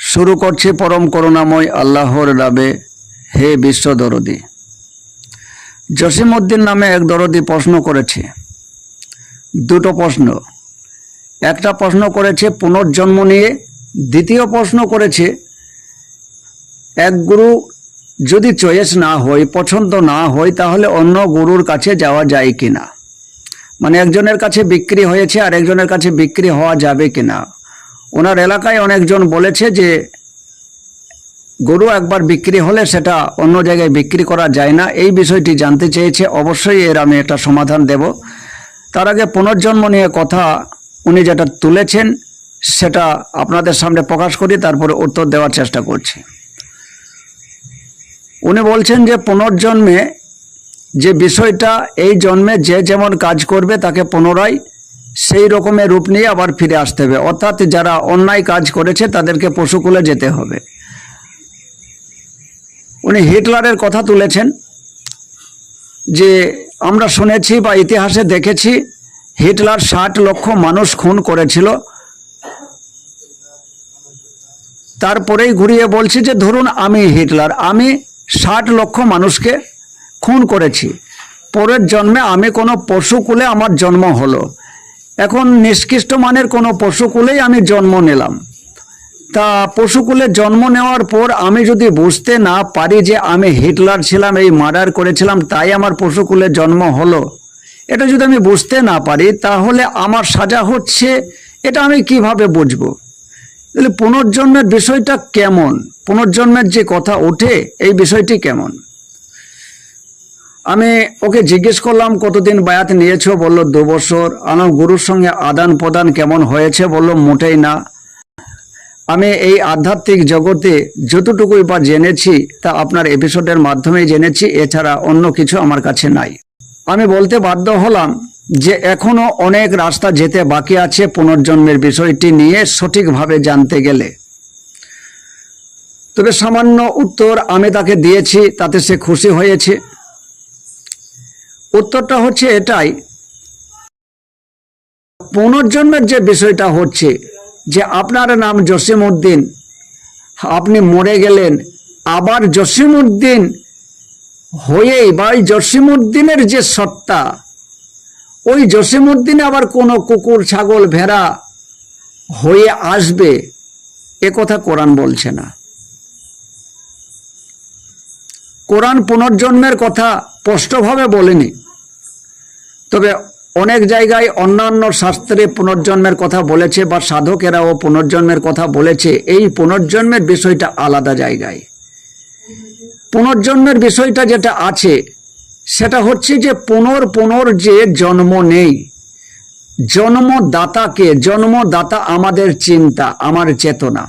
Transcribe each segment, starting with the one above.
শুরু করছি পরম করুণাময় আল্লাহর নামে, হে বিশ্ব দরদি। জসিমউদ্দিন নামে এক দরদি প্রশ্ন করেছে। দুটো প্রশ্ন। একটা প্রশ্ন করেছে পুনর্জন্ম নিয়ে, দ্বিতীয় প্রশ্ন করেছে, এক গুরু যদি চয়েস না হয়, পছন্দ না হয়, তাহলে অন্য গুরুর কাছে যাওয়া যায় কিনা? মানে একজনের কাছে বিক্রি হয়েছে আর একজনের কাছে বিক্রি হওয়া যাবে কিনা? ওনার এলাকায় অনেকজন বলেছে যে গরু একবার বিক্রি হলে সেটা অন্য জায়গায় বিক্রি করা যায় না। এই বিষয়টি জানতে চেয়েছে। অবশ্যই এর আমি একটা সমাধান দেব। তার আগে পুনর্জন্ম নিয়ে কথা উনি যেটা তুলেছেন, সেটা আপনাদের সামনে প্রকাশ করি, তারপরে উত্তর দেওয়ার চেষ্টা করছি। উনি বলছেন যে পুনর্জন্মে যে বিষয়টা, এই জন্মে যে যেমন কাজ করবে, তাকে পুনরায় সেই রকমের রূপ নিয়ে আবার ফিরে আসতে হবে। অর্থাৎ যারা অন্যায় কাজ করেছে, তাদেরকে পশুকুলে যেতে হবে। উনি হিটলারের কথা তুলেছেন যে, আমরা শুনেছি বা ইতিহাসে দেখেছি, হিটলার ষাট লক্ষ মানুষ খুন করেছিল। তারপরেই ঘুরিয়ে বলছি যে, ধরুন আমি হিটলার, আমি ষাট লক্ষ মানুষকে খুন করেছি। পরের জন্মে আমি কোনো পশুকুলে আমার জন্ম হলো। এখন নিষ্কৃষ্ট মানের কোনো পশুকুলেই আমি জন্ম নিলাম। তা পশুকুলে জন্ম নেওয়ার পর আমি যদি বুঝতে না পারি যে আমি হিটলার ছিলাম, এই মার্ডার করেছিলাম, তাই আমার পশুকুলে জন্ম হলো, এটা যদি আমি বুঝতে না পারি, তাহলে আমার সাজা হচ্ছে, এটা আমি কীভাবে বুঝব? তাহলে পুনর্জন্মের বিষয়টা কেমন? পুনর্জন্মের যে কথা ওঠে, এই বিষয়টি কেমন? আমি ওকে জিজ্ঞেস করলাম, কতদিন বায়াত নিয়েছো? বলল, দু বছর। আমার গুরুর সঙ্গে আদান প্রদান কেমন হয়েছে? বলল, মোটেই না। আমি এই আধ্যাত্মিক জগতে যতটুকুই বা জেনেছি, তা আপনার এপিসোডের মাধ্যমেই জেনেছি, এছাড়া অন্য কিছু আমার কাছে নাই। আমি বলতে বাধ্য হলাম যে এখনও অনেক রাস্তা যেতে বাকি আছে পুনর্জন্মের বিষয়টি নিয়ে সঠিকভাবে জানতে গেলে। তবে সামান্য উত্তর আমি তাকে দিয়েছি, তাতে সে খুশি হয়েছে। উত্তরটা হচ্ছে এটাই। পুনর্জন্মের যে বিষয়টা হচ্ছে যে আপনার নাম জসিম উদ্দিন আপনি মরে গেলেন, আবার জসিম উদ্দিন হয়েই বা ওই জসিম উদ্দিনের যে সত্তা, ওই জসিম উদ্দিন আবার কোনো কুকুর, ছাগল, ভেড়া হয়ে আসবে, এ কথা কোরআন বলছে না। কোরআন পুনর্জন্মের কথা স্পষ্টভাবে বলেনি। তবে অনেক জায়গায় অন্যান্য শাস্ত্রে পুনর্জন্মের কথা বলেছে বা সাধকেরাও পুনর্জন্মের কথা বলেছে। এই পুনর্জন্মের বিষয়টা আলাদা জায়গায়। পুনর্জন্মের বিষয়টা যেটা আছে, সেটা হচ্ছে যে পুনর পুনর যে জন্ম নেই, জন্মদাতাকে, জন্মদাতা আমাদের চিন্তা, আমার চেতনা।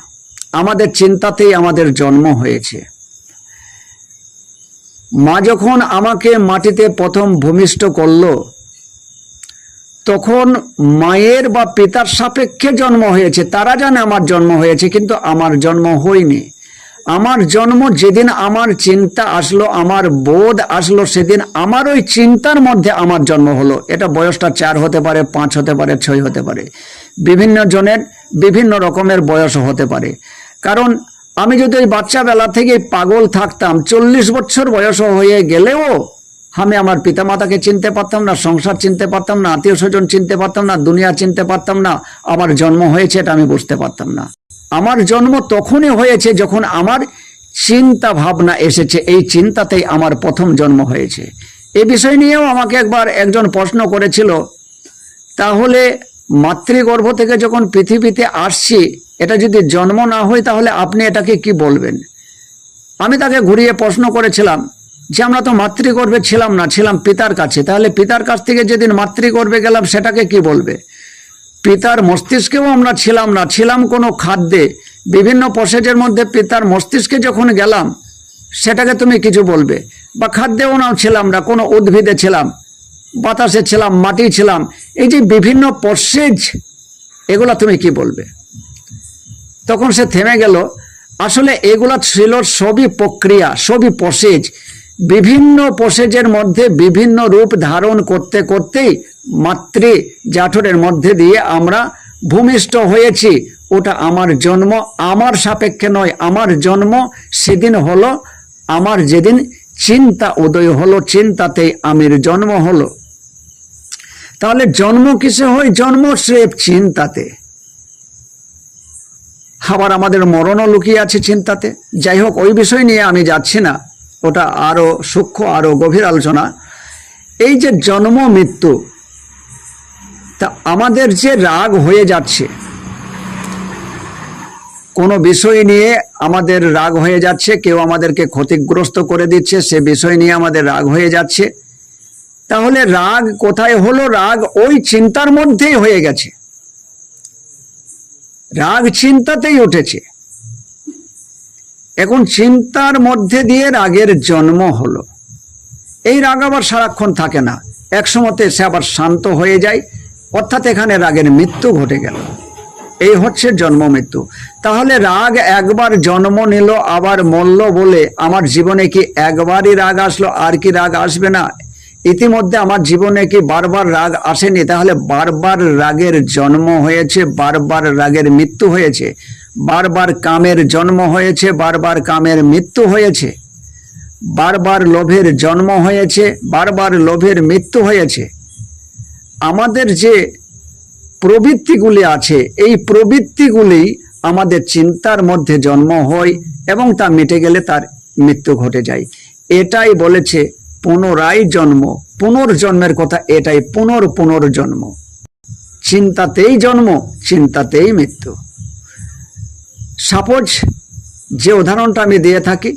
আমাদের চিন্তাতেই আমাদের জন্ম হয়েছে। মা যখন আমাকে মাটিতে প্রথম ভূমিষ্ঠ করল তখন মায়ের বা পিতার সাপেক্ষে জন্ম হয়েছে। তারা জানে আমার জন্ম হয়েছে, কিন্তু আমার জন্ম হয়নি। আমার জন্ম যেদিন আমার চিন্তা আসলো, আমার বোধ আসলো, সেদিন আমার ওই চিন্তার মধ্যে আমার জন্ম হলো। এটা বয়সটা চার হতে পারে, পাঁচ হতে পারে, ছয় হতে পারে। বিভিন্ন জনের বিভিন্ন রকমের বয়স হতে পারে। কারণ আমি যদি ওই বাচ্চা বেলা থেকে পাগল থাকতাম, চল্লিশ বছর বয়স হয়ে গেলেও আমি আমার পিতামাতাকে চিনতে পারতাম না, সংসার চিনতে পারতাম না, আত্মীয় স্বজন চিনতে পারতাম না, দুনিয়া চিনতে পারতাম না, আমার জন্ম হয়েছে এটা আমি বুঝতে পারতাম না। আমার জন্ম তখনই হয়েছে যখন আমার চিন্তা ভাবনা এসেছে, এই চিন্তাতেই আমার প্রথম জন্ম হয়েছে। এই বিষয় নিয়েও আমাকে একবার একজন প্রশ্ন করেছিল, তাহলে মাতৃগর্ভ থেকে যখন পৃথিবীতে আসছি, এটা যদি জন্ম না হয় তাহলে আপনি এটাকে কি বলবেন? আমি তাকে ঘুরিয়ে প্রশ্ন করেছিলাম যে আমরা তো মাতৃগর্ভে ছিলাম না, ছিলাম পিতার কাছে। তাহলে পিতার কাছ থেকে যেদিন মাতৃগর্ভে গেলাম, সেটাকে কি বলবে? পিতার মস্তিষ্কেও আমরা ছিলাম না, ছিলাম কোনো খাদ্যে। বিভিন্ন প্রসেজের মধ্যে পিতার মস্তিষ্কে যখন গেলাম, সেটাকে তুমি কিছু বলবে? বা খাদ্যেও নাও ছিলাম না, কোনো উদ্ভিদে ছিলাম, বাতাসে ছিলাম মাটি ছিলাম। এই যে বিভিন্ন প্রসেজ এগুলা তুমি কি বলবে? তখন সে থেমে গেল। আসলে এগুলা ছিল সবই প্রক্রিয়া, সবই প্রসেজ বিভিন্ন প্রসেজের মধ্যে বিভিন্ন রূপ ধারণ করতে করতেই মাতৃ জাঠরের মধ্যে দিয়ে আমরা ভূমিষ্ঠ হয়েছি। ওটা আমার জন্ম, আমার সাপেক্ষে নয়, আমার জন্ম সেদিন হলো, আমার যেদিন চিন্তা উদয় হলো, চিন্তাতেই আমির জন্ম হলো। তাহলে জন্ম কিসে হয়? জন্ম স্রেফ চিন্তাতে। আবার আমাদের মরণও লুকিয়ে আছে চিন্তাতে। যাই হোক, ওই বিষয় নিয়ে আমি যাচ্ছি না। ওটা আরও সূক্ষ্ম, আরও গভীর আলোচনা। এই যে জন্ম, মৃত্যু, তা আমাদের যে রাগ হয়ে যাচ্ছে, কোনো বিষয় নিয়ে আমাদের রাগ হয়ে যাচ্ছে, কেউ আমাদেরকে ক্ষতিগ্রস্ত করে দিচ্ছে, সে বিষয় নিয়ে আমাদের রাগ হয়ে যাচ্ছে, তাহলে রাগ কোথায় হলো? রাগ ওই চিন্তার মধ্যেই হয়ে গেছে। রাগ চিন্তাতেই উঠেছে। এখন চিন্তার মধ্যে দিয়ে রাগের জন্ম হলো। এই রাগ আবার সারাক্ষণ থাকে না। এক সময়তে সে আবার শান্ত হয়ে যায়, অর্থাৎ এখানে রাগের মৃত্যু ঘটে গেল। এই হচ্ছে জন্ম মৃত্যু। তাহলে রাগ একবার জন্ম নিল, আবার মরল বলে আমার জীবনে কি একবারই রাগ আসলো? আর কি রাগ আসবে না? ইতিমধ্যে আমার জীবনে কি বারবার রাগ আসেনি? তাহলে বারবার রাগের জন্ম হয়েছে, বারবার রাগের মৃত্যু হয়েছে। বারবার কামের জন্ম হয়েছে, বারবার কামের মৃত্যু হয়েছে। বারবার লোভের জন্ম হয়েছে, বারবার লোভের মৃত্যু হয়েছে। আমাদের যে প্রবৃত্তিগুলি আছে, এই প্রবৃত্তিগুলি আমাদের চিন্তার মধ্যে জন্ম হয় এবং তা মিটে গেলে তার মৃত্যু ঘটে যায়। এটাই বলেছে পুনরায় জন্ম। পুনর্জন্মের কথা এটাই, পুনর পুনর্জন্ম। চিন্তাতেই জন্ম, চিন্তাতেই মৃত্যু। সাপোজ যে উদাহরণটা আমি দিয়ে থাকি,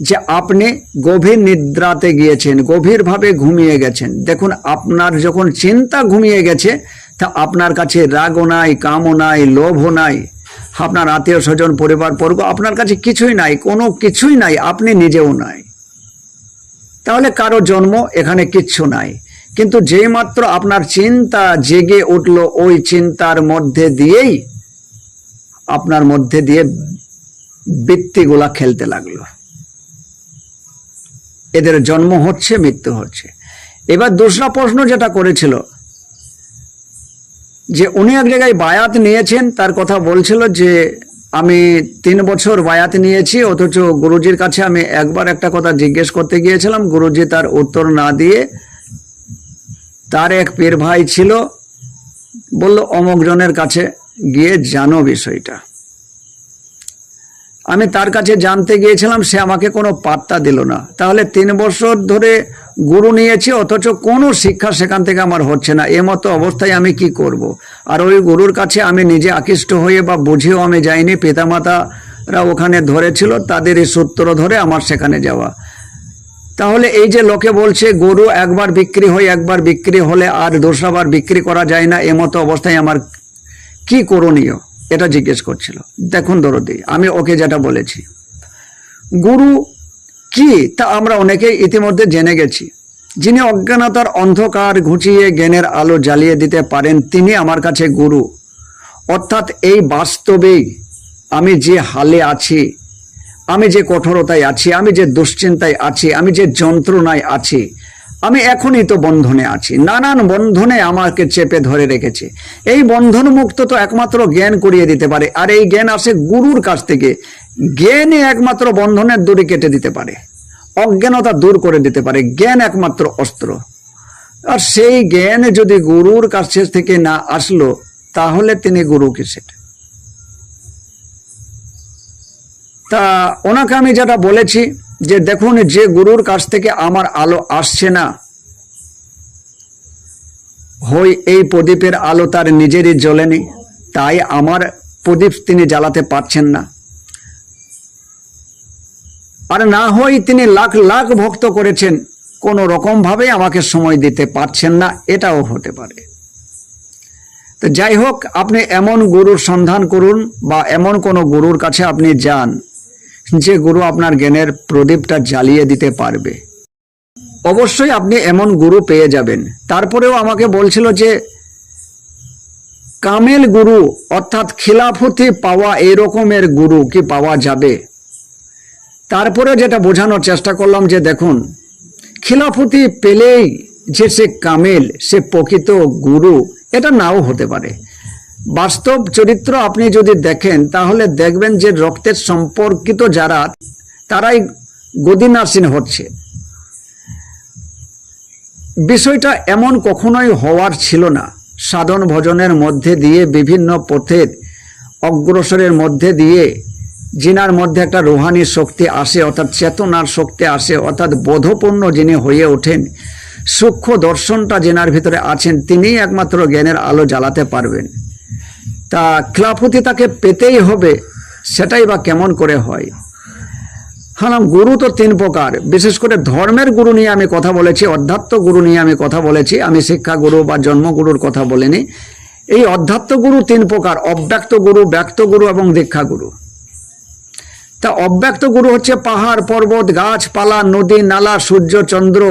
যে আপনি গভীর নিদ্রাতে গিয়েছেন, গভীরভাবে ঘুমিয়ে গেছেন। দেখুন, আপনার যখন চিন্তা ঘুমিয়ে গেছে, তা আপনার কাছে রাগও নাই, কামও নাই, লোভও নাই। আপনার আত্মীয় স্বজন পরিবার বর্গ আপনার কাছে কিছুই নাই, কোনো কিছুই নাই, আপনি নিজেও নাই। তাহলে কারও জন্ম এখানে কিচ্ছু নাই। কিন্তু যেই মাত্র আপনার চিন্তা জেগে উঠল, ওই চিন্তার মধ্যে দিয়েই আপনার মধ্যে দিয়ে বৃত্তিগুলা খেলতে লাগল। এদের জন্ম হচ্ছে, মৃত্যু হচ্ছে। এবার দোসরা প্রশ্ন যেটা করেছিল, যে উনি এক জায়গায় বায়াত নিয়েছেন, তার কথা বলছিল যে, আমি তিন বছর বায়াত নিয়েছি, অথচ গুরুজির কাছে আমি একবার একটা কথা জিজ্ঞেস করতে গিয়েছিলাম, গুরুজি তার উত্তর না দিয়ে তার এক পীর ভাই ছিল, বলল অমুক জনের কাছে গিয়ে জানো বিষয়টা। আমি তার কাছে জানতে গিয়েছিলাম, সে আমাকে কোনো পাত্তা দিল না। তাহলে তিন বছর ধরে গুরু নিয়েছি, অথচ কোনো শিক্ষা সেখান থেকে আমার হচ্ছে না। এমতো অবস্থায় আমি কি করব। আর ওই গুরুর কাছে আমি নিজে আকৃষ্ট হয়ে বা বুঝেও আমি যাইনি। পিতামাতারা ওখানে ধরেছিল তাদের এই সূত্র ধরে আমার সেখানে যাওয়া। তাহলে এই যে লোকে বলছে, গরু একবার বিক্রি হয়, একবার বিক্রি হলে আর দোসরাবার বিক্রি করা যায় না, এমতো অবস্থায় আমার কি করণীয়? এটা জিজ্ঞেস করছিল। দেখুন দরদি, আমি ওকে যেটা বলেছি। গুরু কি? তা আমরা অনেকেই ইতিমধ্যে জেনে গেছি। যিনি অজ্ঞানতার অন্ধকার ঘুচিয়ে জ্ঞানের আলো জ্বালিয়ে দিতে পারেন, তিনি আমার কাছে গুরু। অর্থাৎ এই বাস্তবেই আমি যে হালে আছি, আমি যে কঠোরতায় আছি, আমি যে দুশ্চিন্তায় আছি, আমি যে যন্ত্রণায় আছি আমি এখনই তো বন্ধনে আছি। নানান বন্ধনে আমাকে চেপে ধরে রেখেছে। এই বন্ধন মুক্ত তো একমাত্র জ্ঞান করিয়ে দিতে পারে, আর এই জ্ঞান আসে গুরুর কাছ থেকে। জ্ঞানই একমাত্র বন্ধনের দড়ি কেটে দিতে পারে। অজ্ঞানতা দূর করে দিতে পারে, জ্ঞান একমাত্র অস্ত্র। আর সেই জ্ঞান যদি গুরুর কাছে থেকে না আসলো, তাহলে তিনি গুরু কিসের? তা ওনাকে আমি যেটা বলেছি যে দেখুন, যে গুরুর কাছ থেকে আমার আলো আসছে না, হই এই প্রদীপের আলো তার নিজেরই জ্বলেনি তাই আমার প্রদীপ তিনি জ্বালাতে পারছেন না। আর না হয় তিনি লাখ লাখ ভক্ত করেছেন, কোনো রকম ভাবে আমাকে সময় দিতে পারছেন না, এটাও হতে পারে। তো যাই হোক, আপনি এমন গুরুর সন্ধান করুন বা এমন কোনো গুরুর কাছে আপনি যান যে গুরু আপনার জ্ঞানের প্রদীপটা জ্বালিয়ে দিতে পারবে। অবশ্যই আপনি এমন গুরু পেয়ে যাবেন। তারপরেও আমাকে বলছিল যে, কামেল গুরু, অর্থাৎ খিলাফতি পাওয়া এই রকমের গুরু কি পাওয়া যাবে? তারপরে যেটা বোঝানোর চেষ্টা করলাম যে, দেখুন, খিলাফতি পেলেই যে সে কামেল, সে প্রকৃত গুরু, এটা নাও হতে পারে। বাস্তব চরিত্র আপনি যদি দেখেন, তাহলে দেখবেন যে রক্তের সম্পর্কিত যারা, তারাই গদিনাসীন হচ্ছে। বিষয়টা এমন কখনোই হওয়ার ছিল না। সাধন ভজনের মধ্যে দিয়ে, বিভিন্ন পথের অগ্রসরের মধ্যে দিয়ে, জিনার মধ্যে একটা রুহানি শক্তি আসে, অর্থাৎ চেতনার শক্তি আসে, অর্থাৎ বোধপূর্ণ যিনি হয়ে ওঠেন, সূক্ষ্ম দর্শনটা জেনার ভিতরে আছেন, তিনিই একমাত্র জ্ঞানের আলো জ্বালাতে পারবেন। তা ক্লাপতি তাকে পেতেই হবে, সেটাই বা কেমন করে হয়? হ্যাঁ গুরু তো তিন প্রকার। বিশেষ করে ধর্মের গুরু নিয়ে আমি কথা বলেছি, অধ্যাত্ম গুরু নিয়ে আমি কথা বলেছি, আমি শিক্ষা গুরু বা জন্মগুরুর কথা বলিনি। এই অধ্যাত্ম গুরু তিন প্রকার, অব্যক্ত গুরু, ব্যক্ত গুরু এবং দীক্ষা গুরু। তা অব্যক্ত গুরু হচ্ছে পাহাড়, পর্বত গাছপালা নদী, নালা, সূর্য, চন্দ্র,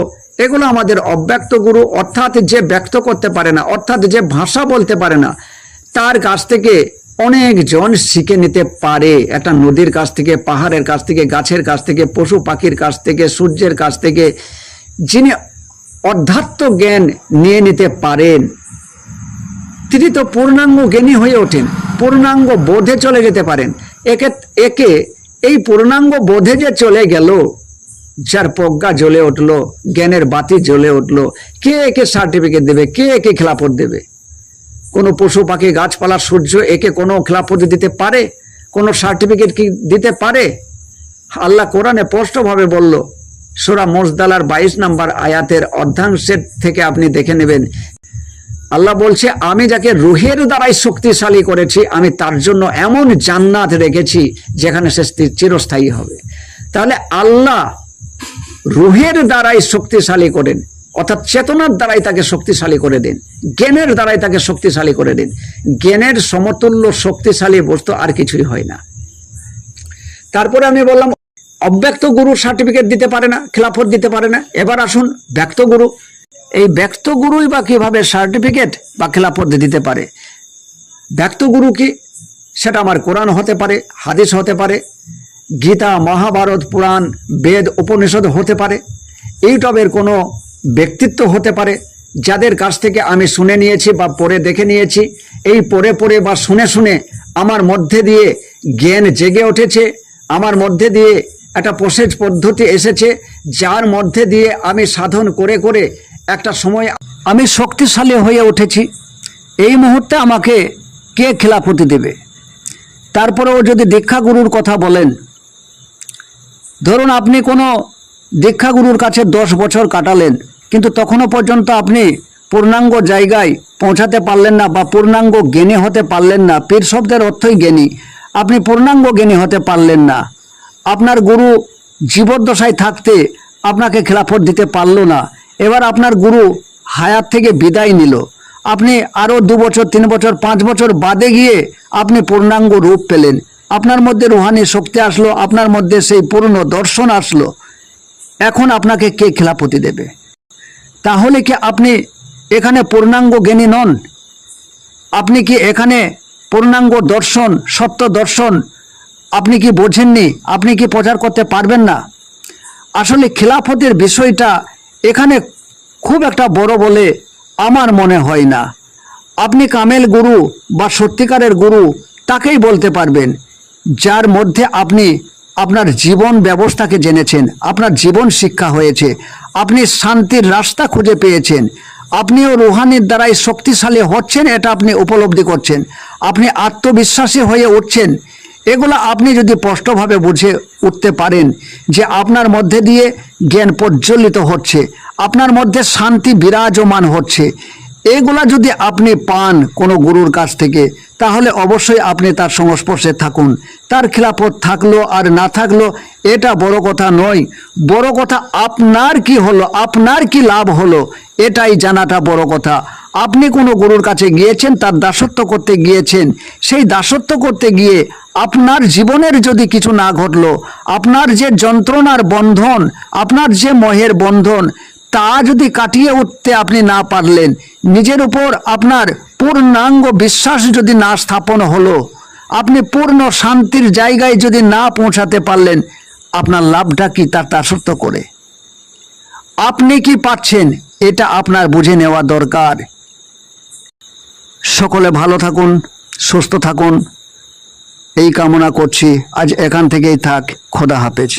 এগুলো আমাদের অব্যক্ত গুরু, অর্থাৎ যে ব্যক্ত করতে পারে না, অর্থাৎ যে ভাষা বলতে পারে না তার কাছ থেকে অনেকজন শিখে নিতে পারে। একটা নদীর কাছ থেকে, পাহাড়ের কাছ থেকে, গাছের কাছ থেকে, পশু পাখির কাছ থেকে, সূর্যের কাছ থেকে, যিনি অধ্যাত্ম জ্ঞান নিয়ে নিতে পারেন, তিনি তো পূর্ণাঙ্গ জ্ঞানী হয়ে ওঠেন, পূর্ণাঙ্গ বোধে চলে যেতে পারেন। একে একে এই পূর্ণাঙ্গ বোধে যে চলে গেল, যার প্রজ্ঞা জ্বলে উঠল, জ্ঞানের বাতি জ্বলে উঠল, কে একে সার্টিফিকেট দেবে, কে একে খেলাপথ দেবে? কোনো পশু পাখি গাছপালা সূর্য একে কোনো খেলাপথ দিতে পারে? কোনো সার্টিফিকেট কি দিতে পারে? আল্লাহ কোরআনে স্পষ্টভাবে বলল, সোরা মোজদালার বাইশ নাম্বার আয়াতের অর্ধাংশের থেকে আপনি দেখে নেবেন। আল্লাহ বলছে, আমি যাকে রুহের দ্বারাই শক্তিশালী করেছি, আমি তার জন্য এমন জান্নাত রেখেছি যেখানে সে চিরস্থায়ী হবে। তাহলে আল্লাহ রুহের দ্বারাই শক্তিশালী করেন। অর্থাৎ চেতনার দ্বারাই তাকে শক্তিশালী করে দিন। জ্ঞানের দ্বারাই তাকে শক্তিশালী করে দিন। জ্ঞানের সমতুল্য শক্তিশালী বস্তু আর কিছুই হয় না। তারপরে আমি বললাম, অব্যক্ত গুরু সার্টিফিকেট দিতে পারে না, খেলাফত দিতে পারে না। এবার আসুন, ব্যক্ত গুরু। এই ব্যক্ত গুরুই বা কীভাবে সার্টিফিকেট বা খেলাফত দিতে পারে? ব্যক্ত গুরু কি? সেটা আমার কোরআন হতে পারে, হাদিস হতে পারে, গীতা, মহাভারত, পুরাণ, বেদ, উপনিষদ হতে পারে। এইটবের কোনো ব্যক্তিত্ব হতে পারে, যাদের কাছ থেকে আমি শুনে নিয়েছি বা পড়ে দেখে নিয়েছি, এই পড়ে পড়ে বা শুনে শুনে আমার মধ্যে দিয়ে জ্ঞান জেগে উঠেছে, আমার মধ্যে দিয়ে একটা প্রসেস পদ্ধতি এসেছে, যার মধ্যে দিয়ে আমি সাধন করে করে একটা সময় আমি শক্তিশালী হয়ে উঠেছি। এই মুহূর্তে আমাকে কে খেলাফতি দেবে? তারপরেও যদি দীক্ষাগুরুর কথা বলেন, ধরুন আপনি কোনো দীক্ষাগুরুর কাছে দশ বছর কাটালেন, কিন্তু তখনও পর্যন্ত আপনি পূর্ণাঙ্গ জায়গায় পৌঁছাতে পারলেন না বা পূর্ণাঙ্গ জ্ঞানী হতে পারলেন না। পীর শব্দের অর্থই জ্ঞানী। আপনি পূর্ণাঙ্গ জ্ঞানী হতে পারলেন না। আপনার গুরু জীবদ্দশায় থাকতে আপনাকে খেলাফত দিতে পারল না। এবার আপনার গুরু হায়াত থেকে বিদায় নিল। আপনি আরও দু বছর, তিন বছর, পাঁচ বছর বাদে গিয়ে আপনি পূর্ণাঙ্গ রূপ পেলেন। আপনার মধ্যে রুহানি শক্তি আসলো, আপনার মধ্যে সেই পূর্ণ দর্শন আসলো। এখন আপনাকে কে খেলাপতি দেবে? তাহলে কি আপনি এখানে পূর্ণাঙ্গ জ্ঞানী নন? আপনি কি এখানে পূর্ণাঙ্গ দর্শন, সত্য দর্শন আপনি কি বোঝেননি? আপনি কি প্রচার করতে পারবেন না? আসলে খিলাফতের বিষয়টা এখানে খুব একটা বড় বলে আমার মনে হয় না। আপনি কামেল গুরু বা সত্যিকারের গুরু তাকেই বলতে পারবেন, যার মধ্যে আপনি আপনার জীবন ব্যবস্থাকে জেনেছেন, আপনার জীবন শিক্ষা হয়েছে, আপনি শান্তির রাস্তা খুঁজে পেয়েছেন, আপনিও রুহানির দ্বারাই শক্তিশালী হচ্ছেন, এটা আপনি উপলব্ধি করছেন, আপনি আত্মবিশ্বাসী হয়ে উঠছেন। এগুলো আপনি যদি স্পষ্টভাবে বুঝে উঠতে পারেন যে আপনার মধ্যে দিয়ে জ্ঞান প্রজ্বলিত হচ্ছে, আপনার মধ্যে শান্তি বিরাজমান হচ্ছে এগুলা যদি আপনি পান কোনো গুরুর কাছ থেকে, তাহলে অবশ্যই আপনি তার সংস্পর্শে থাকুন। তার খিলাফত থাকল আর না থাকল, এটা বড় কথা নয়। বড় কথা আপনার কি হলো, আপনার কি লাভ হলো, এটাই জানাটা বড় কথা। আপনি কোনো গুরুর কাছে গিয়েছেন, তার দাসত্ব করতে গিয়েছেন, সেই দাসত্ব করতে গিয়ে আপনার জীবনের যদি কিছু না ঘটলো, আপনার যে যন্ত্রণার বন্ধন, আপনার যে মহের বন্ধন তা যদি কাটিয়ে উঠতে আপনি না পারলেন, নিজের উপর আপনার পূর্ণাঙ্গ বিশ্বাস যদি না স্থাপন হলো, আপনি পূর্ণ শান্তির জায়গায় যদি না পৌঁছাতে পারলেন, আপনার লাভটা কি তার দাসত্ব করে? আপনি কি পাচ্ছেন? এটা আপনার বুঝে নেওয়া দরকার। সকলে ভালো থাকুন, সুস্থ থাকুন। এই কামনা করছি। আজ এখান থেকেই থাক। খোদা হাফেজ।